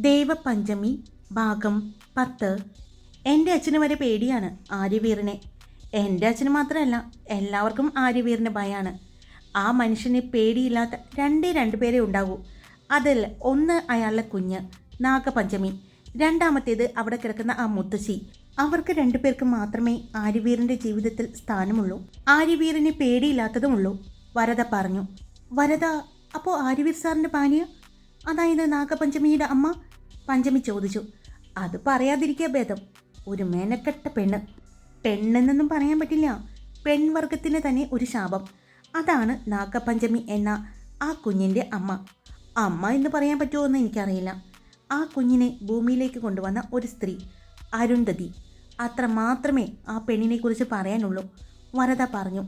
ദേവപഞ്ചമി ഭാഗം പത്ത്. എന്റെ അച്ഛന് വരെ പേടിയാണ് ആര്യവീറിനെ. എന്റെ അച്ഛന് മാത്രമല്ല എല്ലാവർക്കും ആര്യവീറിന് ഭയമാണ് ആ മനുഷ്യന് പേടിയില്ലാത്ത രണ്ടേ രണ്ട് പേരെ ഉണ്ടാകൂ. അതിൽ ഒന്ന് അയാളുടെ കുഞ്ഞ് നാഗപഞ്ചമി. രണ്ടാമത്തേത് അവിടെ കിടക്കുന്ന ആ മുത്തശ്ശി. അവർക്ക് രണ്ടുപേർക്ക് മാത്രമേ ആര്യവീറിന്റെ ജീവിതത്തിൽ സ്ഥാനമുള്ളൂ. ആര്യവീറിന് പേടിയില്ലാത്തതുമുള്ളൂ വരദ പറഞ്ഞു. വരദ അപ്പോൾ ആര്യവീർ സാറിന്റെ ഭാര്യ? അതായത് നാഗപഞ്ചമിയുടെ അമ്മ? പഞ്ചമി ചോദിച്ചു. അത് പറയാതിരിക്കുക ഭേദം. ഒരു മേനക്കെട്ട പെണ്ണ്. പെണ്ണെന്നൊന്നും പറയാൻ പറ്റില്ല. പെൺവർഗത്തിന് തന്നെ ഒരു ശാപം. അതാണ് നാഗപഞ്ചമി എന്ന ആ കുഞ്ഞിന്റെ അമ്മ. അമ്മ എന്ന് പറയാൻ പറ്റുമോ എന്ന് എനിക്കറിയില്ല. ആ കുഞ്ഞിനെ ഭൂമിയിലേക്ക് കൊണ്ടുവന്ന ഒരു സ്ത്രീ അരുന്ധതി. അത്ര മാത്രമേ ആ പെണ്ണിനെ കുറിച്ച് പറയാനുള്ളൂ. വരദ പറഞ്ഞു.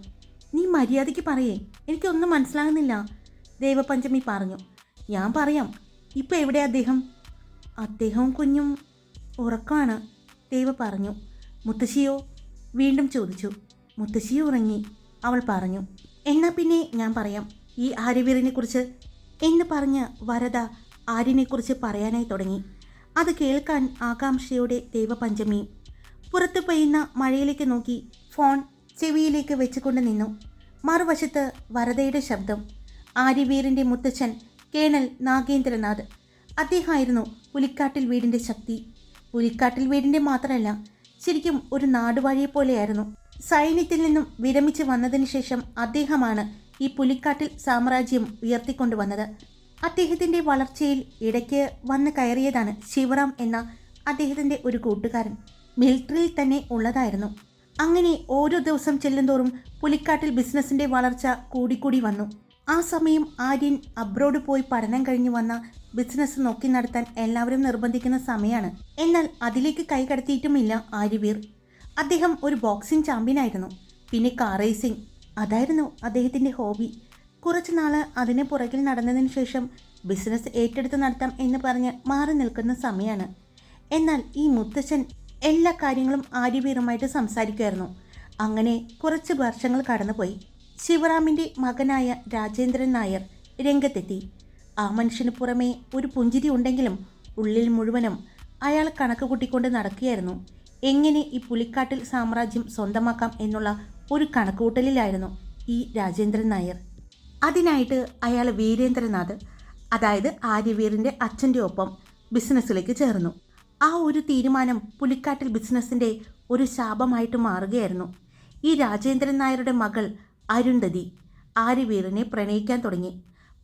നീ മര്യാദയ്ക്ക് പറയേ. എനിക്കൊന്നും മനസ്സിലാകുന്നില്ല. ദേവപഞ്ചമി പറഞ്ഞു. ഞാൻ പറയാം. ഇപ്പം എവിടെ അദ്ദേഹം? അദ്ദേഹവും കുഞ്ഞും ഉറക്കമാണ്. ദേവ പറഞ്ഞു. മുത്തശ്ശിയോ വീണ്ടും ചോദിച്ചു. മുത്തശ്ശി ഉറങ്ങി. അവൾ പറഞ്ഞു. എന്നാൽ പിന്നെ ഞാൻ പറയാം. ഈ ആര്യവീറിനെ കുറിച്ച് എന്ന് പറഞ്ഞ് വരദ ആര്യനെക്കുറിച്ച് പറയാനായി തുടങ്ങി. അത് കേൾക്കാൻ ആകാംക്ഷയോടെ ദേവപഞ്ചമിയും പുറത്തു പെയ്യുന്ന മഴയിലേക്ക് നോക്കി ഫോൺ ചെവിയിലേക്ക് വെച്ചുകൊണ്ട് നിന്നു. മറുവശത്ത് വരദയുടെ ശബ്ദം. ആര്യവീറിന്റെ മുത്തച്ഛൻ കേണൽ നാഗേന്ദ്രനാഥ്. അദ്ദേഹമായിരുന്നു പുലിക്കാട്ടിൽ വീടിന്റെ ശക്തി. പുലിക്കാട്ടിൽ വീടിന്റെ മാത്രമല്ല ശരിക്കും ഒരു നാടുവാഴിയെ പോലെയായിരുന്നു. സൈന്യത്തിൽ നിന്നും വിരമിച്ച് വന്നതിന് ശേഷം അദ്ദേഹമാണ് ഈ പുലിക്കാട്ടിൽ സാമ്രാജ്യം ഉയർത്തിക്കൊണ്ടുവന്നത്. അദ്ദേഹത്തിന്റെ വളർച്ചയിൽ ഇടയ്ക്ക് വന്ന് കയറിയതാണ് ശിവറാം എന്ന അദ്ദേഹത്തിന്റെ ഒരു കൂട്ടുകാരൻ. മിലിറ്ററിയിൽ തന്നെ ഉള്ളതായിരുന്നു. അങ്ങനെ ഓരോ ദിവസം ചെല്ലുന്തോറും പുലിക്കാട്ടിൽ ബിസിനസിന്റെ വളർച്ച കൂടിക്കൂടി വന്നു. ആ സമയം ആര്യൻ അബ്രോഡ് പോയി പഠനം കഴിഞ്ഞു വന്ന ബിസിനസ് നോക്കി നടത്താൻ എല്ലാവരും നിർബന്ധിക്കുന്ന സമയമാണ് എന്നാൽ അതിലേക്ക് കൈ കടത്തിയിട്ടുമില്ല ആര്യവീർ. അദ്ദേഹം ഒരു ബോക്സിംഗ് ചാമ്പ്യൻ ആയിരുന്നു. പിന്നെ കാർ റേസിംഗ് അതായിരുന്നു അദ്ദേഹത്തിന്റെ ഹോബി കുറച്ച് നാൾ അതിന് പുറകിൽ നടന്നതിന് ശേഷം ബിസിനസ് ഏറ്റെടുത്ത് നടത്താം എന്ന് പറഞ്ഞ് മാറി നിൽക്കുന്ന സമയമാണ് എന്നാൽ ഈ മുത്തച്ഛൻ എല്ലാ കാര്യങ്ങളും ആര്യവീറുമായിട്ട് സംസാരിക്കുമായിരുന്നു. അങ്ങനെ കുറച്ച് വർഷങ്ങൾ കടന്നുപോയി. ശിവറാമിന്റെ മകനായ രാജേന്ദ്രൻ നായർ രംഗത്തെത്തി. ആ മനുഷ്യന് പുറമേ ഒരു പുഞ്ചിരി ഉണ്ടെങ്കിലും ഉള്ളിൽ മുഴുവനും അയാൾ കണക്ക് കൂട്ടിക്കൊണ്ട് നടക്കുകയായിരുന്നു. എങ്ങനെ ഈ പുലിക്കാട്ടിൽ സാമ്രാജ്യം സ്വന്തമാക്കാം എന്നുള്ള ഒരു കണക്കുകൂട്ടലിലായിരുന്നു ഈ രാജേന്ദ്രൻ നായർ. അതിനായിട്ട് അയാൾ വീരേന്ദ്രനാഥ് അതായത് ആര്യവീറിന്റെ അച്ഛന്റെ ഒപ്പം ബിസിനസ്സിലേക്ക് ചേർന്നു. ആ ഒരു തീരുമാനം പുലിക്കാട്ടിൽ ബിസിനസ്സിന്റെ ഒരു ശാപമായിട്ട് മാറുകയായിരുന്നു. ഈ രാജേന്ദ്രൻ നായരുടെ മകൾ അരുന്ധതി ആര്യവീറിനെ പ്രണയിക്കാൻ തുടങ്ങി.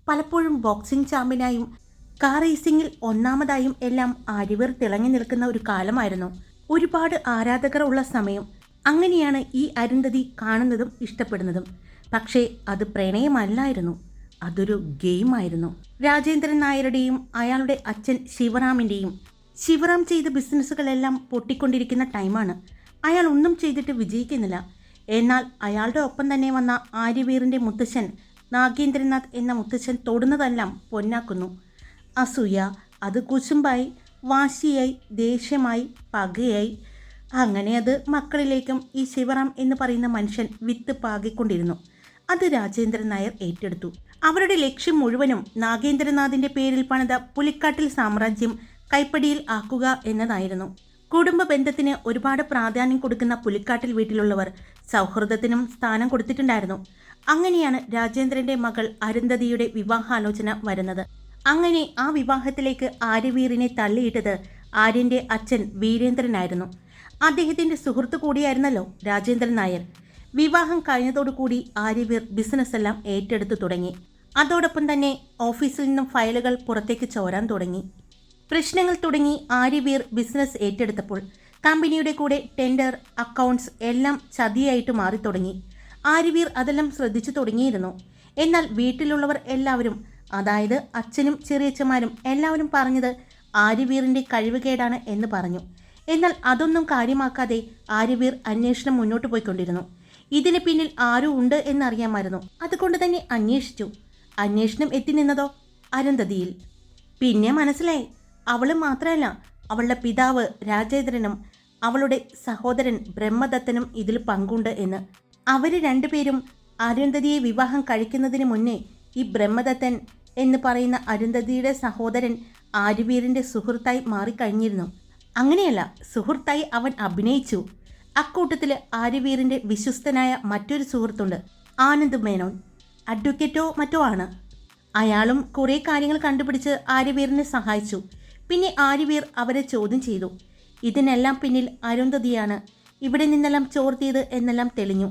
പലപ്പോഴും ബോക്സിംഗ് ചാമ്പ്യനായും കാർ റേസിംഗിൽ ഒന്നാമതായും എല്ലാം ആര്യവീർ തിളങ്ങി നിൽക്കുന്ന ഒരു കാലമായിരുന്നു. ഒരുപാട് ആരാധകർ ഉള്ള സമയം അങ്ങനെയാണ് ഈ അരുന്ധതി കാണുന്നതും ഇഷ്ടപ്പെടുന്നതും. പക്ഷേ അത് പ്രണയമല്ലായിരുന്നു അതൊരു ഗെയിമായിരുന്നു. രാജേന്ദ്രൻ നായരുടെയും അയാളുടെ അച്ഛൻ ശിവറാമിന്റെയും ശിവറാം ചെയ്ത ബിസിനസ്സുകളെല്ലാം പൊട്ടിക്കൊണ്ടിരിക്കുന്ന ടൈമാണ്. അയാൾ ഒന്നും ചെയ്തിട്ട് വിജയിക്കുന്നില്ല. എന്നാൽ അയാളുടെ ഒപ്പം തന്നെ വന്ന ആര്യവീറിന്റെ മുത്തശ്ശൻ നാഗേന്ദ്രനാഥ് എന്ന മുത്തശ്ശൻ തൊടുന്നതെല്ലാം പൊന്നാക്കുന്നു. അസൂയ അത് കുശുമ്പായി വാശിയായി ദേഷ്യമായി പകയായി. അങ്ങനെ അത് മക്കളിലേക്കും ഈ ശിവറാം എന്ന് പറയുന്ന മനുഷ്യൻ വിത്ത് പാകിക്കൊണ്ടിരുന്നു. അത് രാജേന്ദ്രൻ നായർ ഏറ്റെടുത്തു. അവരുടെ ലക്ഷ്യം മുഴുവനും നാഗേന്ദ്രനാഥിന്റെ പേരിൽ പണിത പുലിക്കാട്ടിൽ സാമ്രാജ്യം കൈപ്പടിയിൽ ആക്കുക എന്നതായിരുന്നു. കുടുംബ ബന്ധത്തിന് ഒരുപാട് പ്രാധാന്യം കൊടുക്കുന്ന പുലിക്കാട്ടിൽ വീട്ടിലുള്ളവർ സൗഹൃദത്തിനും സ്ഥാനം കൊടുത്തിട്ടുണ്ടായിരുന്നു. അങ്ങനെയാണ് രാജേന്ദ്രന്റെ മകൾ അരുന്ധതിയുടെ വിവാഹാലോചന വരുന്നത്. അങ്ങനെ ആ വിവാഹത്തിലേക്ക് ആര്യവീറിനെ തള്ളിയിട്ടത് ആര്യന്റെ അച്ഛൻ വീരേന്ദ്രനായിരുന്നു. അദ്ദേഹത്തിന്റെ സുഹൃത്ത് കൂടിയായിരുന്നല്ലോ രാജേന്ദ്രൻ നായർ. വിവാഹം കഴിഞ്ഞതോടുകൂടി ആര്യവീർ ബിസിനസ് എല്ലാം ഏറ്റെടുത്തു തുടങ്ങി. അതോടൊപ്പം തന്നെ ഓഫീസിൽ നിന്നും ഫയലുകൾ പുറത്തേക്ക് ചോരാൻ തുടങ്ങി. പ്രശ്നങ്ങൾ തുടങ്ങി ആര്യവീർ ബിസിനസ് ഏറ്റെടുത്തപ്പോൾ കമ്പനിയുടെ കൂടെ ടെൻഡർ അക്കൗണ്ട്സ് എല്ലാം ചതിയായിട്ട് മാറി തുടങ്ങി. ആര്യവീർ അതെല്ലാം ശ്രദ്ധിച്ചു തുടങ്ങിയിരുന്നു. എന്നാൽ വീട്ടിലുള്ളവർ എല്ലാവരും അതായത് അച്ഛനും ചെറിയച്ഛന്മാരും എല്ലാവരും പറഞ്ഞത് ആര്യവീറിന്റെ കഴിവുകേടാണ് എന്ന് പറഞ്ഞു. എന്നാൽ അതൊന്നും കാര്യമാക്കാതെ ആര്യവീർ അന്വേഷണം മുന്നോട്ട് പോയിക്കൊണ്ടിരുന്നു. ഇതിന് പിന്നിൽ ആരും ഉണ്ട് എന്നറിയാമായിരുന്നു. അതുകൊണ്ട് തന്നെ അന്വേഷിച്ചു. അന്വേഷണം എത്തി നിന്നതോ? അരുന്ധതിയിൽ പിന്നെ മനസ്സിലായി. അവൾ മാത്രമല്ല അവളുടെ പിതാവ് രാജേന്ദ്രനും അവളുടെ സഹോദരൻ ബ്രഹ്മദത്തനും ഇതിൽ പങ്കുണ്ട് എന്ന്. അവർ രണ്ടുപേരും അരുന്ധതിയെ വിവാഹം കഴിക്കുന്നതിന് മുന്നേ ഈ ബ്രഹ്മദത്തൻ എന്ന് പറയുന്ന അരുന്ധതിയുടെ സഹോദരൻ ആര്യവീറിന്റെ സുഹൃത്തായി മാറിക്കഴിഞ്ഞിരുന്നു. അങ്ങനെയല്ല സുഹൃത്തായി അവൻ അഭിനയിച്ചു. അക്കൂട്ടത്തിൽ ആര്യവീറിന്റെ വിശ്വസ്തനായ മറ്റൊരു സുഹൃത്തുണ്ട് ആനന്ദ് മേനോൻ. അഡ്വക്കേറ്റോ മറ്റോ ആണ്. അയാളും കുറേ കാര്യങ്ങൾ കണ്ടുപിടിച്ച് ആര്യവീറിനെ സഹായിച്ചു. പിന്നെ ആര്യവീർ അവരെ ചോദ്യം ചെയ്തു. ഇതിനെല്ലാം പിന്നിൽ അരുന്ധതിയാണ്. ഇവിടെ നിന്നെല്ലാം ചോർത്തിയത് എന്നെല്ലാം തെളിഞ്ഞു.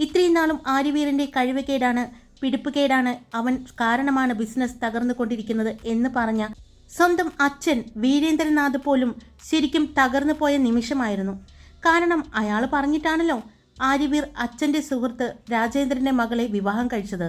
ഇത്രയും നാളും ആര്യവീറിന്റെ കഴിവുകേടാണ് പിടിപ്പുകേടാണ് അവൻ കാരണമാണ് ബിസിനസ് തകർന്നുകൊണ്ടിരിക്കുന്നത് എന്ന് പറഞ്ഞ സ്വന്തം അച്ഛൻ വീരേന്ദ്രനാഥ് പോലും ശരിക്കും തകർന്നു പോയ നിമിഷമായിരുന്നു. കാരണം അയാൾ പറഞ്ഞിട്ടാണല്ലോ ആര്യവീർ അച്ഛന്റെ സുഹൃത്ത് രാജേന്ദ്രന്റെ മകളെ വിവാഹം കഴിച്ചത്.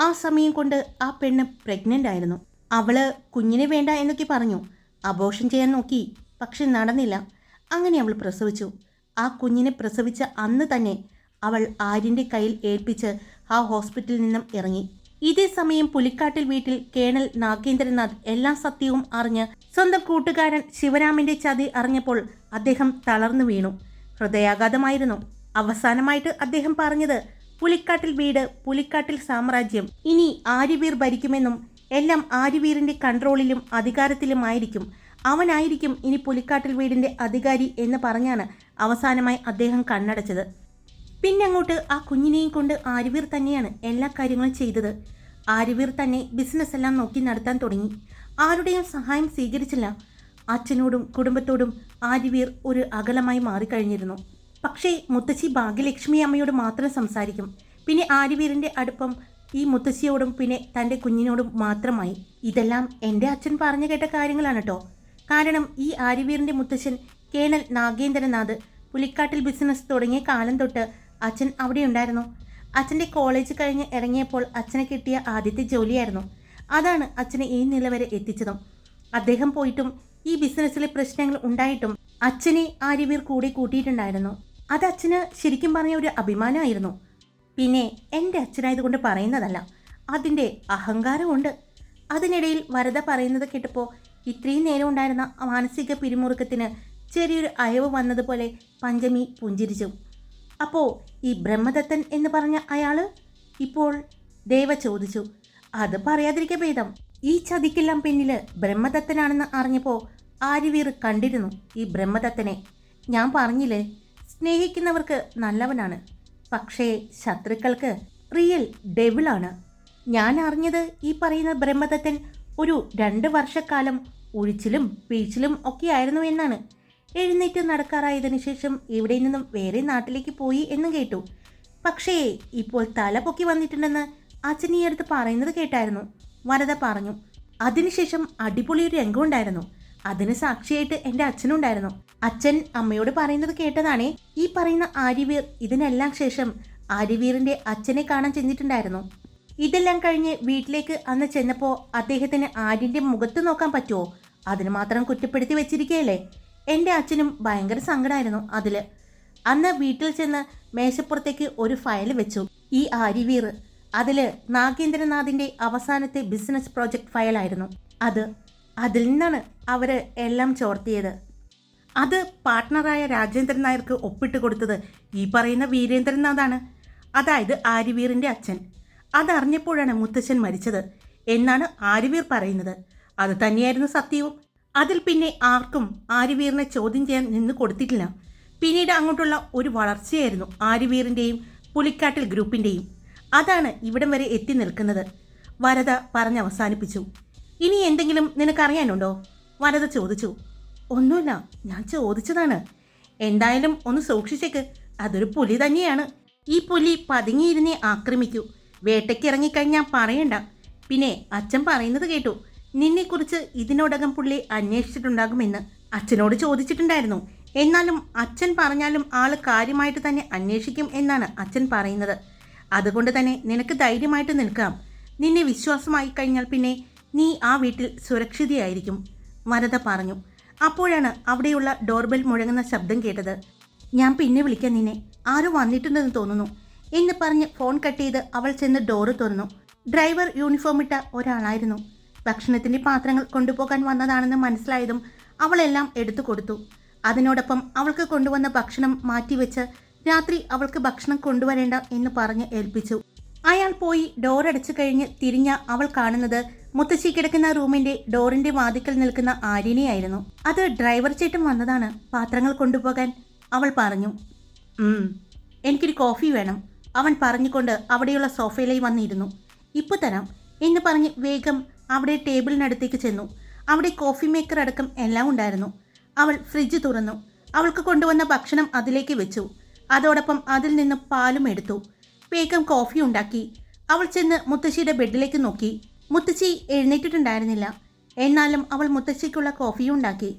ആ സമയം കൊണ്ട് ആ പെണ്ണ് പ്രഗ്നന്റ് ആയിരുന്നു. അവൾ കുഞ്ഞിനെ വേണ്ട എന്നൊക്കെ പറഞ്ഞു. അബോഷൻ ചെയ്യാൻ നോക്കി. പക്ഷെ നടന്നില്ല. അങ്ങനെ അവൾ പ്രസവിച്ചു. ആ കുഞ്ഞിനെ പ്രസവിച്ച അന്ന് തന്നെ അവൾ ആര്യന്റെ കയ്യിൽ ഏൽപ്പിച്ച് ആ ഹോസ്പിറ്റലിൽ നിന്നും ഇറങ്ങി. ഇതേ സമയം പുലിക്കാട്ടിൽ വീട്ടിൽ കേണൽ നാഗേന്ദ്രനാഥ് എല്ലാ സത്യവും അറിഞ്ഞ് സ്വന്തം കൂട്ടുകാരൻ ശിവരാമിന്റെ ചതി അറിഞ്ഞപ്പോൾ അദ്ദേഹം തളർന്നു വീണു. ഹൃദയാഘാതമായിരുന്നു. അവസാനമായിട്ട് അദ്ദേഹം പറഞ്ഞത് പുലിക്കാട്ടിൽ വീട് പുലിക്കാട്ടിൽ സാമ്രാജ്യം. ഇനി ആര്യവീർ ഭരിക്കുമെന്നും എല്ലാം ആര്യവീറിന്റെ കൺട്രോളിലും അധികാരത്തിലുമായിരിക്കും. അവനായിരിക്കും ഇനി പുലിക്കാട്ടിൽ വീടിന്റെ അധികാരി എന്ന് പറഞ്ഞാണ് അവസാനമായി അദ്ദേഹം കണ്ണടച്ചത്. പിന്നെ അങ്ങോട്ട് ആ കുഞ്ഞിനെയും കൊണ്ട് ആര്യവീർ തന്നെയാണ് എല്ലാ കാര്യങ്ങളും ചെയ്തത്. ആര്യവീർ തന്നെ ബിസിനസ് എല്ലാം നോക്കി നടത്താൻ തുടങ്ങി. ആരുടെയും സഹായം സ്വീകരിച്ചില്ല. അച്ഛനോടും കുടുംബത്തോടും ആര്യവീർ ഒരു അകലമായി മാറിക്കഴിഞ്ഞിരുന്നു. പക്ഷേ മുത്തശ്ശി ഭാഗ്യലക്ഷ്മി അമ്മയോട് മാത്രം സംസാരിക്കും. പിന്നെ ആര്യവീറിന്റെ അടുപ്പം ഈ മുത്തശ്ശിയോടും പിന്നെ തന്റെ കുഞ്ഞിനോടും മാത്രമായി. ഇതെല്ലാം എന്റെ അച്ഛൻ പറഞ്ഞു കേട്ട കാര്യങ്ങളാണ് കേട്ടോ കാരണം ഈ ആര്യവീറിന്റെ മുത്തശ്ശൻ കേണൽ നാഗേന്ദ്രനാഥ് പുലിക്കാട്ടിൽ ബിസിനസ് തുടങ്ങിയ കാലം തൊട്ട് അച്ഛൻ അവിടെ ഉണ്ടായിരുന്നു. അച്ഛന്റെ കോളേജ് കഴിഞ്ഞ് ഇറങ്ങിയപ്പോൾ അച്ഛനെ കിട്ടിയ ആദ്യത്തെ ജോലിയായിരുന്നു. അതാണ് അച്ഛനെ ഈ നില വരെ എത്തിച്ചതും. അദ്ദേഹം പോയിട്ടും ഈ ബിസിനസ്സിലെ പ്രശ്നങ്ങൾ ഉണ്ടായിട്ടും അച്ഛനെ ആര്യവീർ കൂടെ കൂട്ടിയിട്ടുണ്ടായിരുന്നു. അത് അച്ഛന് ശരിക്കും പറഞ്ഞ ഒരു അഭിമാനമായിരുന്നു. പിന്നെ എന്റെ അച്ഛനായതുകൊണ്ട് പറയുന്നതല്ല. അതിന്റെ അഹങ്കാരമുണ്ട് അതിനിടയിൽ വരദ പറയുന്നത് കേട്ടപ്പോൾ ഇത്രയും നേരം ഉണ്ടായിരുന്ന മാനസിക പിരിമുറുക്കത്തിന് ചെറിയൊരു അയവ് വന്നതുപോലെ പഞ്ചമി പുഞ്ചിരിച്ചു. അപ്പോൾ ഈ ബ്രഹ്മദത്തൻ എന്ന് പറഞ്ഞ അയാൾ ഇപ്പോൾ ദേവ ചോദിച്ചു. അത് പറയാതിരിക്കെ ഭേദം. ഈ ചതിക്കെല്ലാം പിന്നിൽ ബ്രഹ്മദത്തനാണെന്ന് അറിഞ്ഞപ്പോൾ ആര്യവീർ കണ്ടിരുന്നു ഈ ബ്രഹ്മദത്തനെ. ഞാൻ പറഞ്ഞില്ലേ സ്നേഹിക്കുന്നവർക്ക് നല്ലവനാണ്. പക്ഷേ ശത്രുക്കൾക്ക് റിയൽ ഡെവിളാണ് ഞാൻ അറിഞ്ഞത് ഈ പറയുന്ന ബ്രഹ്മദത്തൻ ഒരു രണ്ട് വർഷക്കാലം ഒഴിച്ചിലും പീച്ചിലും ഒക്കെ ആയിരുന്നു എന്നാണ്. എഴുന്നേറ്റ് നടക്കാറായതിനു ശേഷം ഇവിടെ നിന്നും വേറെ നാട്ടിലേക്ക് പോയി എന്ന് കേട്ടു. പക്ഷേ ഇപ്പോൾ തല പൊക്കി വന്നിട്ടുണ്ടെന്ന് അച്ഛൻ ഈ അടുത്ത് പറയുന്നത് കേട്ടായിരുന്നു. വരദ പറഞ്ഞു അതിനുശേഷം അടിപൊളി ഒരു രംഗം ഉണ്ടായിരുന്നു. അതിന് സാക്ഷിയായിട്ട് എന്റെ അച്ഛനുണ്ടായിരുന്നു. അച്ഛൻ അമ്മയോട് പറയുന്നത് കേട്ടതാണേ ഈ പറയുന്ന ആര്യവീർ ഇതിനെല്ലാം ശേഷം ആര്യവീറിന്റെ അച്ഛനെ കാണാൻ ചെന്നിട്ടുണ്ടായിരുന്നു. ഇതെല്ലാം കഴിഞ്ഞ് വീട്ടിലേക്ക് അന്ന് ചെന്നപ്പോൾ അദ്ദേഹത്തിന് ആര്യന്റെ മുഖത്ത് നോക്കാൻ പറ്റുമോ അതിന് മാത്രം കുറ്റപ്പെടുത്തി വെച്ചിരിക്കുകയല്ലേ? എന്റെ അച്ഛനും ഭയങ്കര സങ്കടമായിരുന്നു അതിൽ. അന്ന് വീട്ടിൽ ചെന്ന് മേശപ്പുറത്തേക്ക് ഒരു ഫയൽ വെച്ചു. ഈ ആര്യവീർ അതിൽ നാഗേന്ദ്രനാഥിന്റെ അവസാനത്തെ ബിസിനസ് പ്രോജക്റ്റ് ഫയലായിരുന്നു. അത് അതിൽ നിന്നാണ് അവർ എല്ലാം ചോർത്തിയത്. അത് പാർട്ട്ണറായ രാജേന്ദ്രൻ നായർക്ക് ഒപ്പിട്ട് കൊടുത്തത് ഈ പറയുന്ന വീരേന്ദ്രനാഥാണ് അതായത് ആര്യവീറിന്റെ അച്ഛൻ. അതറിഞ്ഞപ്പോഴാണ് മുത്തച്ഛൻ മരിച്ചത്. എന്നാണ് ആര്യവീർ പറയുന്നത്. അത് തന്നെയായിരുന്നു സത്യവും. അതിൽ പിന്നെ ആർക്കും ആര്യവീറിനെ ചോദ്യം ചെയ്യാൻ നിന്ന് കൊടുത്തിട്ടില്ല. പിന്നീട് അങ്ങോട്ടുള്ള ഒരു വളർച്ചയായിരുന്നു ആര്യവീറിന്റെയും പുലിക്കാട്ടിൽ ഗ്രൂപ്പിന്റെയും അതാണ് ഇവിടം വരെ എത്തി നിൽക്കുന്നത്. വരദ പറഞ്ഞവസാനിപ്പിച്ചു. ഇനി എന്തെങ്കിലും നിനക്കറിയാനുണ്ടോ? വരദ ചോദിച്ചു. ഒന്നുമില്ല ഞാൻ ചോദിച്ചതാണ്. എന്തായാലും ഒന്ന് സൂക്ഷിച്ചേക്ക്. അതൊരു പുലി തന്നെയാണ്. ഈ പുലി പതുങ്ങിയിരുന്നേ ആക്രമിക്കൂ. വേട്ടയ്ക്ക് ഇറങ്ങിക്കഴിഞ്ഞാൽ പറയണ്ട. പിന്നെ അച്ഛൻ പറയുന്നത് കേട്ടു. നിന്നെക്കുറിച്ച് ഇതിനോടകം പുള്ളി അന്വേഷിച്ചിട്ടുണ്ടാകുമെന്ന് അച്ഛനോട് ചോദിച്ചിട്ടുണ്ടായിരുന്നു. എന്നാലും അച്ഛൻ പറഞ്ഞാലും ആൾ കാര്യമായിട്ട് തന്നെ അന്വേഷിക്കും എന്നാണ് അച്ഛൻ പറയുന്നത്. അതുകൊണ്ട് തന്നെ നിനക്ക് ധൈര്യമായിട്ട് നിൽക്കാം. നിന്നെ വിശ്വാസമായി കഴിഞ്ഞാൽ പിന്നെ നീ ആ വീട്ടിൽ സുരക്ഷിതയായിരിക്കും വരദ പറഞ്ഞു. അപ്പോഴാണ് അവിടെയുള്ള ഡോർബെൽ മുഴങ്ങുന്ന ശബ്ദം കേട്ടത്. ഞാൻ പിന്നെ വിളിക്കാൻ നിന്നെ. ആരും വന്നിട്ടുണ്ടെന്ന് തോന്നുന്നു. എന്ന് പറഞ്ഞ് ഫോൺ കട്ട് ചെയ്ത് അവൾ ചെന്ന് ഡോറ് തുറന്നു. ഡ്രൈവർ യൂണിഫോം ഇട്ട ഒരാളായിരുന്നു. ഭക്ഷണത്തിന്റെ പാത്രങ്ങൾ കൊണ്ടുപോകാൻ വന്നതാണെന്ന് മനസ്സിലായതും അവളെല്ലാം എടുത്തു കൊടുത്തു. അതിനോടൊപ്പം അവൾക്ക് കൊണ്ടുവന്ന ഭക്ഷണം മാറ്റിവെച്ച് രാത്രി അവൾക്ക് ഭക്ഷണം കൊണ്ടുവരേണ്ട എന്ന് പറഞ്ഞ് ഏൽപ്പിച്ചു. അയാൾ പോയി ഡോറടച്ചു കഴിഞ്ഞ് തിരിഞ്ഞ അവൾ കാണുന്നത് മുത്തശ്ശി കിടക്കുന്ന റൂമിന്റെ ഡോറിന്റെ വാതിക്കൽ നിൽക്കുന്ന ആര്യനെയായിരുന്നു. അത് ഡ്രൈവർ ചേട്ടൻ വന്നതാണ് പാത്രങ്ങൾ കൊണ്ടുപോകാൻ. അവൾ പറഞ്ഞു "ഉം, എനിക്കൊരു കോഫി വേണം. അവൻ പറഞ്ഞുകൊണ്ട് അവിടെയുള്ള സോഫയിലേക്ക് വന്നിരുന്നു. ഇപ്പോൾ തരാം എന്ന് പറഞ്ഞ് വേഗം അവിടെ ടേബിളിനടുത്തേക്ക് ചെന്നു. അവിടെ കോഫി മേക്കർ അടക്കം എല്ലാം ഉണ്ടായിരുന്നു. അവൾ ഫ്രിഡ്ജ് തുറന്നു. അവൾക്ക് കൊണ്ടുവന്ന ഭക്ഷണം അതിലേക്ക് വെച്ചു. അതോടൊപ്പം അതിൽ നിന്ന് പാലും എടുത്തു. വേഗം കോഫി ഉണ്ടാക്കി. അവൾ ചെന്ന് മുത്തശ്ശിയുടെ ബെഡിലേക്ക് നോക്കി. മുത്തശ്ശി എഴുന്നേറ്റിട്ടുണ്ടായിരുന്നില്ല. എന്നാലും അവൾ മുത്തശ്ശിക്കുള്ള കോഫി ഉണ്ടാക്കി.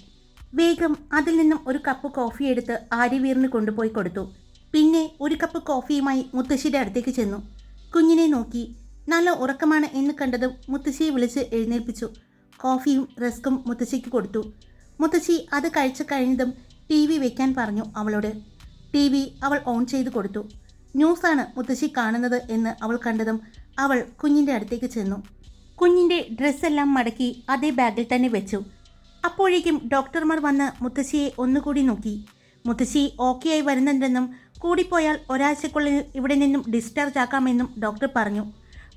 വേഗം അതിൽ നിന്നും ഒരു കപ്പ് കോഫി എടുത്ത് ആര്യവീറിന് കൊണ്ടുപോയി കൊടുത്തു. പിന്നെ ഒരു കപ്പ് കോഫിയുമായി മുത്തശ്ശിയുടെ അടുത്തേക്ക് ചെന്നു. കുഞ്ഞിനെ നോക്കി. നല്ല ഉറക്കമാണ് എന്ന് കണ്ടതും മുത്തശ്ശിയെ വിളിച്ച് എഴുന്നേൽപ്പിച്ചു. കോഫിയും റസ്കും മുത്തശ്ശിക്ക് കൊടുത്തു. മുത്തശ്ശി അത് കഴിച്ചു കഴിഞ്ഞതും ടി വി വെക്കാൻ പറഞ്ഞു അവളോട്. ടി വി അവൾ ഓൺ ചെയ്ത് കൊടുത്തു. ന്യൂസാണ് മുത്തശ്ശി കാണുന്നത് എന്ന് അവൾ കണ്ടതും അവൾ കുഞ്ഞിന്റെ അടുത്തേക്ക് ചെന്നു. കുഞ്ഞിന്റെ ഡ്രസ്സെല്ലാം മടക്കി അതേ ബാഗിൽ തന്നെ വെച്ചു. അപ്പോഴേക്കും ഡോക്ടർമാർ വന്ന് മുത്തശ്ശിയെ ഒന്നുകൂടി നോക്കി. മുത്തശ്ശി ഓക്കെ ആയി വരുന്നുണ്ടെന്നും കൂടിപ്പോയാൽ ഒരാഴ്ചക്കുള്ളിൽ ഇവിടെ നിന്നും ഡിസ്ചാർജ് ആക്കാമെന്നും ഡോക്ടർ പറഞ്ഞു.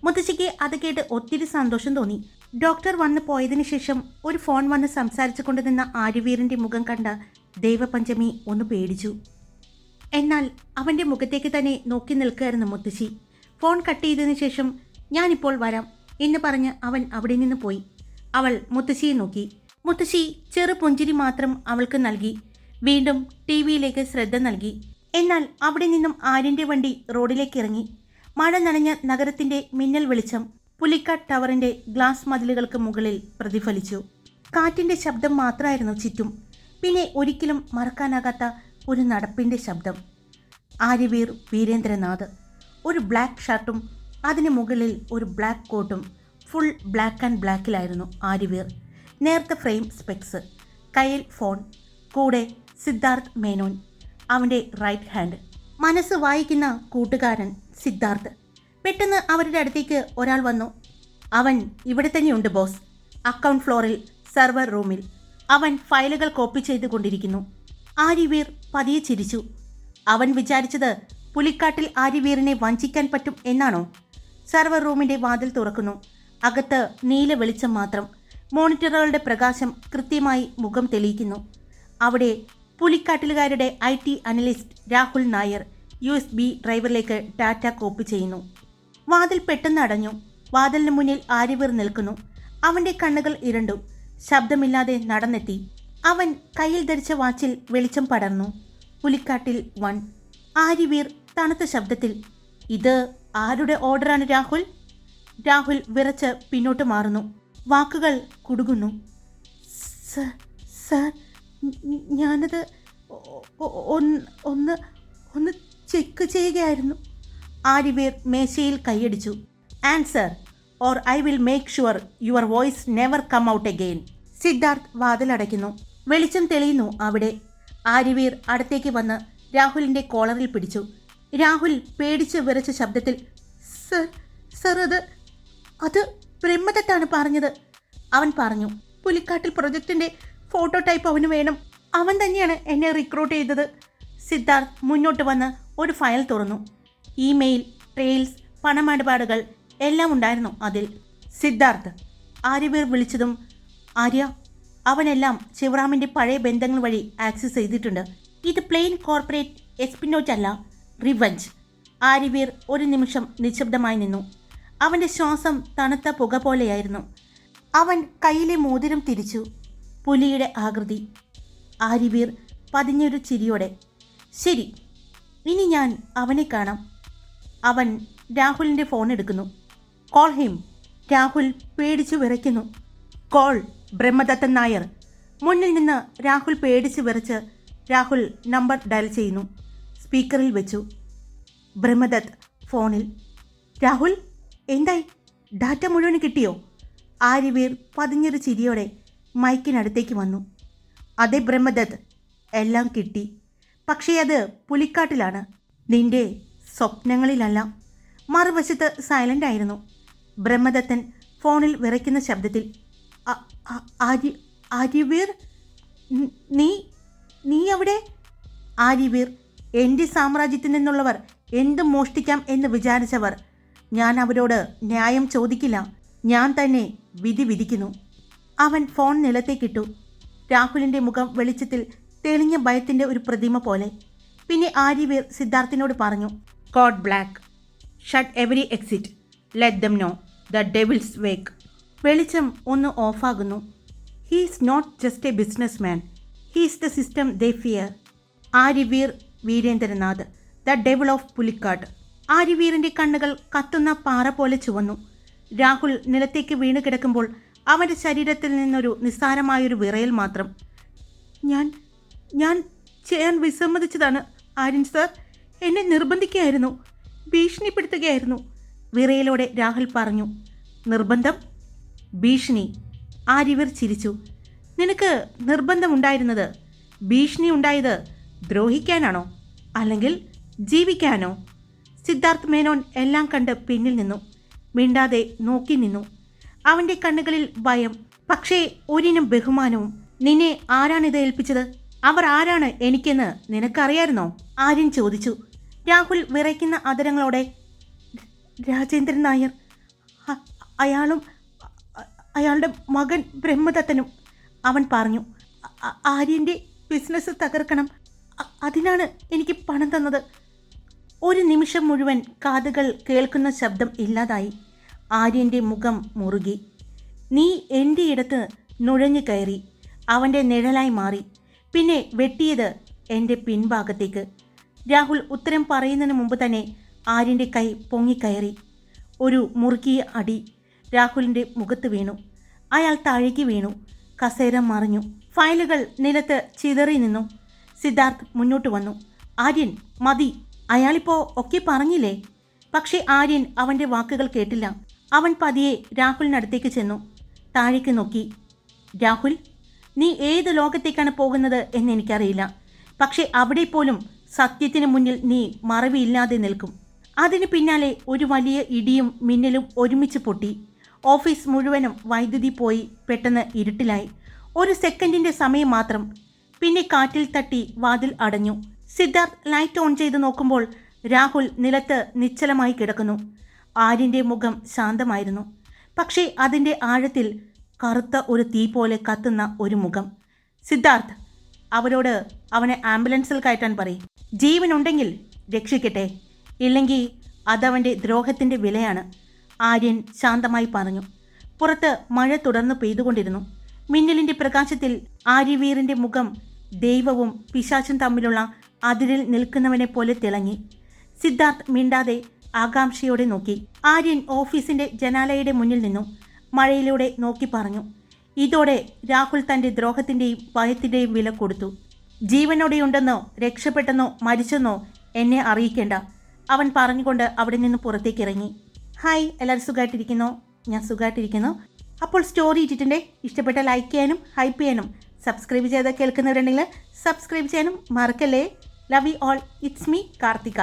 മുത്തശ്ശിക്ക് അത് കേട്ട് ഒത്തിരി സന്തോഷം തോന്നി. ഡോക്ടർ വന്നു പോയതിന് ശേഷം ഒരു ഫോൺ വന്ന് സംസാരിച്ചു കൊണ്ടുനിന്ന ആര്യവീറിന്റെ മുഖം കണ്ട ദൈവപഞ്ചമി ഒന്ന് പേടിച്ചു. എന്നാൽ അവന്റെ മുഖത്തേക്ക് തന്നെ നോക്കി നിൽക്കുകയായിരുന്നു മുത്തശ്ശി. ഫോൺ കട്ട് ചെയ്തതിന് ശേഷം ഞാനിപ്പോൾ വരാം. എന്ന് പറഞ്ഞ് അവൻ അവിടെ നിന്ന് പോയി. അവൾ മുത്തശ്ശിയെ നോക്കി. മുത്തശ്ശി ചെറു പുഞ്ചിരി മാത്രം അവൾക്ക് നൽകി. വീണ്ടും ടി വിയിലേക്ക് ശ്രദ്ധ നൽകി. എന്നാൽ അവിടെ നിന്നും ആര്യന്റെ വണ്ടി റോഡിലേക്ക് ഇറങ്ങി. മഴ നനഞ്ഞ നഗരത്തിന്റെ മിന്നൽ വെളിച്ചം പുലിക്കാട് ടവറിന്റെ ഗ്ലാസ് മതിലുകൾക്ക് മുകളിൽ പ്രതിഫലിച്ചു. കാറ്റിന്റെ ശബ്ദം മാത്രമായിരുന്നു ചുറ്റും. പിന്നെ ഒരിക്കലും മറക്കാനാകാത്ത ഒരു നടപ്പിന്റെ ശബ്ദം. ആര്യവീർ വീരേന്ദ്രനാഥ്. ഒരു ബ്ലാക്ക് ഷർട്ടും അതിന് മുകളിൽ ഒരു ബ്ലാക്ക് കോട്ടും ഫുൾ ബ്ലാക്ക് ആൻഡ് ബ്ലാക്കിലായിരുന്നു ആര്യവീർ നേർത്ത ഫ്രെയിം സ്പെക്സ് കയ്യിൽ ഫോൺ കൂടെ സിദ്ധാർത്ഥ് മേനോൻ അവന്റെ റൈറ്റ് ഹാൻഡ് മനസ്സ് വായിക്കുന്ന കൂട്ടുകാരൻ സിദ്ധാർത്ഥ്. പെട്ടെന്ന് അവരുടെ അടുത്തേക്ക് ഒരാൾ വന്നു. അവൻ ഇവിടെ തന്നെയുണ്ട് ബോസ് അക്കൗണ്ട് ഫ്ലോറിൽ സെർവർ റൂമിൽ അവൻ ഫയലുകൾ കോപ്പി ചെയ്തുകൊണ്ടിരിക്കുന്നു ആര്യവീർ പതിയെ ചിരിച്ചു. അവൻ വിചാരിച്ചത് പുലിക്കാട്ടിൽ ആര്യവീറിനെ വഞ്ചിക്കാൻ പറ്റും എന്നാണോ? സെർവർ റൂമിന്റെ വാതിൽ തുറക്കുന്നു. അകത്ത് നീല വെളിച്ചം മാത്രം. മോണിറ്ററുകളുടെ പ്രകാശം കൃത്യമായി മുഖം തെളിയിക്കുന്നു. അവിടെ പുലിക്കാട്ടിലുകാരുടെ I T analyst Rahul Nair U S B ഡ്രൈവറിലേക്ക് data copy ചെയ്യുന്നു. വാതിൽ പെട്ടെന്ന് അടഞ്ഞു. വാതിലിന് മുന്നിൽ ആര്യവീർ നിൽക്കുന്നു. അവന്റെ കണ്ണുകൾ ഇരുണ്ടു. ശബ്ദമില്ലാതെ നടന്നെത്തി. അവൻ കയ്യിൽ ധരിച്ച വാച്ചിൽ വെളിച്ചം പടർന്നു. പുലിക്കാട്ടിൽ വൺ. ആര്യവീർ തണുത്ത ശബ്ദത്തിൽ ഇത് ആരുടെ ഓർഡറാണ് രാഹുൽ? രാഹുൽ വിറച്ച് പിന്നോട്ട് മാറുന്നു. വാക്കുകൾ കുടുങ്ങുന്നു. സർ സർ ഞാനത് ഒന്ന് ഒന്ന് ഒന്ന് ചെക്ക് ചെയ്യുകയായിരുന്നു. ആര്യവീർ മേശയിൽ കൈയടിച്ചു. Answer or I will make sure your voice never come out again Siddharth വാതിലടയ്ക്കുന്നു. വെളിച്ചം തെളിയുന്നു അവിടെ. ആര്യവീർ അടുത്തേക്ക് വന്ന് രാഹുലിന്റെ കോളറിൽ പിടിച്ചു. രാഹുൽ പേടിച്ച് വിറച്ച ശബ്ദത്തിൽ സർ സർ അത് അത് ബ്രഹ്മദത്താണ് പറഞ്ഞത്. അവൻ പറഞ്ഞു പുലിക്കാട്ടിൽ പ്രൊജക്റ്റിന്റെ ഫോട്ടോ ടൈപ്പ് അവന് വേണം. അവൻ തന്നെയാണ് എന്നെ റിക്രൂട്ട് ചെയ്തത്. സിദ്ധാർത്ഥ് മുന്നോട്ട് വന്ന് ഒരു ഫയൽ തുറന്നു. ഇമെയിൽ ട്രെയിൽസ് പണമിടപാടുകൾ എല്ലാം ഉണ്ടായിരുന്നു അതിൽ. സിദ്ധാർത്ഥ് ആര്യവീർ വിളിച്ചതും ആര്യ അവനെല്ലാം ശിവറാമിന്റെ പഴയ ബന്ധങ്ങൾ വഴി ആക്സസ് ചെയ്തിട്ടുണ്ട്. ഇത് പ്ലെയിൻ കോർപ്പറേറ്റ് എസ്പിനോറ്റ് അല്ല. റിവഞ്ച്. ആര്യവീർ ഒരു നിമിഷം നിശബ്ദമായി നിന്നു. അവന്റെ ശ്വാസം തണുത്ത പുക പോലെയായിരുന്നു. അവൻ കയ്യിലെ മോതിരം തിരിച്ചു. പുലിയുടെ ആകൃതി. ആര്യവീർ പതിഞ്ഞൊരു ചിരിയോടെ ശരി ഇനി ഞാൻ അവനെ കാണാം. അവൻ രാഹുലിന്റെ ഫോൺ എടുക്കുന്നു. Call him. രാഹുൽ പേടിച്ചു വിറയ്ക്കുന്നു. കോൾ ബ്രഹ്മദത്തൻ നായർ. മുന്നിൽ നിന്ന് രാഹുൽ പേടിച്ച് വിറച്ച് രാഹുൽ നമ്പർ ഡയൽ ചെയ്യുന്നു. സ്പീക്കറിൽ വെച്ചു. ബ്രഹ്മദത്ത് ഫോണിൽ. രാഹുൽ എന്തായി? ഡാറ്റ മുഴുവൻ കിട്ടിയോ? ആര്യവീർ പതിഞ്ഞൊരു ചിരിയോടെ മൈക്കിനടുത്തേക്ക് വന്നു. അതെ ബ്രഹ്മദത്ത് എല്ലാം കിട്ടി. പക്ഷേ അത് പുലിക്കാട്ടിലാണ്. നിന്റെ സ്വപ്നങ്ങളിലല്ല. മറുവശത്ത് സൈലന്റ് ആയിരുന്നു. ബ്രഹ്മദത്തൻ ഫോണിൽ വിറയ്ക്കുന്ന ശബ്ദത്തിൽ "അ- അ- ആര്യ- ആര്യവീർ? നീ നീ അവിടെ ആര്യവീർ എന്റെ സാമ്രാജ്യത്തിൽ നിന്നുള്ളവർ എന്തും മോഷ്ടിക്കാം എന്ന് വിചാരിച്ചവർ. ഞാൻ അവരോട് ന്യായം ചോദിക്കില്ല. ഞാൻ തന്നെ വിധി വിധിക്കുന്നു. അവൻ ഫോൺ നിലത്തേക്കിട്ടു. രാഹുലിന്റെ മുഖം വെളിച്ചത്തിൽ തെളിഞ്ഞ ഭയത്തിന്റെ ഒരു പ്രതിമ പോലെ. പിന്നെ ആര്യവീർ സിദ്ധാർത്ഥിനോട് പറഞ്ഞു code black shut every exit let them know the devil's wake വെളിച്ചം ഒന്ന് ഓഫാകുന്നു. He's not just a businessman he's the system they fear Aryaveer Veerendranath the devil of Pulikkat. ആര്യവീറിന്റെ കണ്ണുകൾ കത്തുന്ന പാറ പോലെ ചുവന്നു. രാഹുൽ നിലത്തേക്ക് വീണ് കിടക്കുമ്പോൾ അവന്റെ ശരീരത്തിൽ നിന്നൊരു നിസ്സാരമായൊരു വിറയൽ മാത്രം. ഞാൻ ഞാൻ ചെയ്യാൻ വിസമ്മതിച്ചതാണ് ആര്യൻ സർ. എന്നെ നിർബന്ധിക്കുകയായിരുന്നു. ഭീഷണിപ്പെടുത്തുകയായിരുന്നു. വിറയലോടെ രാഹുൽ പറഞ്ഞു. നിർബന്ധം? ഭീഷണി. ആര്യവർ ചിരിച്ചു. നിനക്ക് നിർബന്ധമുണ്ടായിരുന്നത് ഭീഷണി ഉണ്ടായത് ദ്രോഹിക്കാനാണോ? അല്ലെങ്കിൽ ജീവിക്കാനോ? സിദ്ധാർത്ഥ് മേനോൻ എല്ലാം കണ്ട് പിന്നിൽ നിന്നു. മിണ്ടാതെ നോക്കി നിന്നു. അവന്റെ കണ്ണുകളിൽ ഭയം പക്ഷേ ഒരിനും ബഹുമാനവും. നിന്നെ ആരാണിത് ഏൽപ്പിച്ചത്? അവർ ആരാണ് എനിക്കെന്ന് നിനക്കറിയായിരുന്നോ? ആര്യൻ ചോദിച്ചു. രാഹുൽ വിറയ്ക്കുന്ന അതരങ്ങളോടെ രാജേന്ദ്രൻ നായർ അയാളും അയാളുടെ മകൻ ബ്രഹ്മദത്തനും അവൻ പറഞ്ഞു "അ- അ- ആര്യന്റെ ബിസിനസ് തകർക്കണം. അതിനാണ് എനിക്ക് പണം തന്നത്. ഒരു നിമിഷം മുഴുവൻ കാതുകൾ കേൾക്കുന്ന ശബ്ദം ഇല്ലാതായി. ആര്യന്റെ മുഖം മുറുകി. നീ എന്റെ ഇടത്ത് നുഴഞ്ഞു കയറി. അവന്റെ നിഴലായി മാറി. പിന്നെ വെട്ടിയത് എന്റെ പിൻഭാഗത്തേക്ക്. രാഹുൽ ഉത്തരം പറയുന്നതിന് മുമ്പ് തന്നെ ആര്യന്റെ കൈ പൊങ്ങിക്കയറി. ഒരു മുറുകിയ അടി രാഹുലിന്റെ മുഖത്ത് വീണു. അയാൾ താഴേക്ക് വീണു. കസേര മറിഞ്ഞു. ഫയലുകൾ നിലത്ത് ചിതറി നിന്നു. സിദ്ധാർത്ഥ് മുന്നോട്ട് വന്നു. ആര്യൻ മതി. അയാളിപ്പോ ഒക്കെ പറഞ്ഞില്ലേ? പക്ഷേ ആര്യൻ അവന്റെ വാക്കുകൾ കേട്ടില്ല. അവൻ പതിയെ രാഹുലിനടുത്തേക്ക് ചെന്നു. താഴേക്ക് നോക്കി. രാഹുൽ നീ ഏത് ലോകത്തേക്കാണ് പോകുന്നത് എന്ന് എനിക്കറിയില്ല. പക്ഷേ അവിടെ പോലും സത്യത്തിന് മുന്നിൽ നീ മറവിയില്ലാതെ നിൽക്കും. അതിന് പിന്നാലെ ഒരു വലിയ ഇടിയും മിന്നലും ഒരുമിച്ച് പൊട്ടി. ഓഫീസ് മുഴുവനും വൈദ്യുതി പോയി പെട്ടെന്ന് ഇരുട്ടിലായി. ഒരു സെക്കൻഡിന്റെ സമയം മാത്രം പിന്നെ കാറ്റിൽ തട്ടി വാതിൽ അടഞ്ഞു. സിദ്ധാർത്ഥ് ലൈറ്റ് ഓൺ ചെയ്ത് നോക്കുമ്പോൾ രാഹുൽ നിലത്ത് നിശ്ചലമായി കിടക്കുന്നു. ആര്യന്റെ മുഖം ശാന്തമായിരുന്നു. പക്ഷേ അതിന്റെ ആഴത്തിൽ കറുത്ത ഒരു തീ പോലെ കത്തുന്ന ഒരു മുഖം. സിദ്ധാർത്ഥ് അവരോട് അവനെ ആംബുലൻസിൽ കയറ്റാൻ പറയും. ജീവനുണ്ടെങ്കിൽ രക്ഷിക്കട്ടെ. ഇല്ലെങ്കിൽ അതവന്റെ ദ്രോഹത്തിന്റെ വിലയാണ്. ആര്യൻ ശാന്തമായി പറഞ്ഞു. പുറത്ത് മഴ തുടർന്ന് പെയ്തുകൊണ്ടിരുന്നു. മിന്നലിന്റെ പ്രകാശത്തിൽ ആര്യവീറിന്റെ മുഖം ദൈവവും പിശാചും തമ്മിലുള്ള അതിരിൽ നിൽക്കുന്നവനെ പോലെ തിളങ്ങി. സിദ്ധാർത്ഥ് മിണ്ടാതെ ആകാംക്ഷയോടെ നോക്കി. ആര്യൻ ഓഫീസിന്റെ ജനാലയുടെ മുന്നിൽ നിന്നു മഴയിലൂടെ നോക്കി പറഞ്ഞു. ഇതോടെ രാഹുൽ തന്റെ ദ്രോഹത്തിന്റെയും ഭയത്തിന്റെയും വില കൊടുത്തു. ജീവനോടെയുണ്ടെന്നോ രക്ഷപ്പെട്ടെന്നോ മരിച്ചെന്നോ എന്നെ അറിയിക്കേണ്ട. അവൻ പറഞ്ഞുകൊണ്ട് അവിടെ നിന്ന് പുറത്തേക്ക് ഇറങ്ങി. ഹായ് എല്ലാവരും സുഖമായിട്ടിരിക്കുന്നു? ഞാൻ സുഖമായിട്ടിരിക്കുന്നു. അപ്പോൾ സ്റ്റോറി ഇട്ടിട്ടുണ്ടെങ്കിൽ ഇഷ്ടപ്പെട്ട ലൈക്ക് ചെയ്യാനും ഹൈപ്പ് ചെയ്യാനും സബ്സ്ക്രൈബ് ചെയ്ത് കേൾക്കുന്നവരുണ്ടെങ്കിൽ സബ്സ്ക്രൈബ് ചെയ്യാനും മറക്കല്ലേ? Love you all it's me Karthika.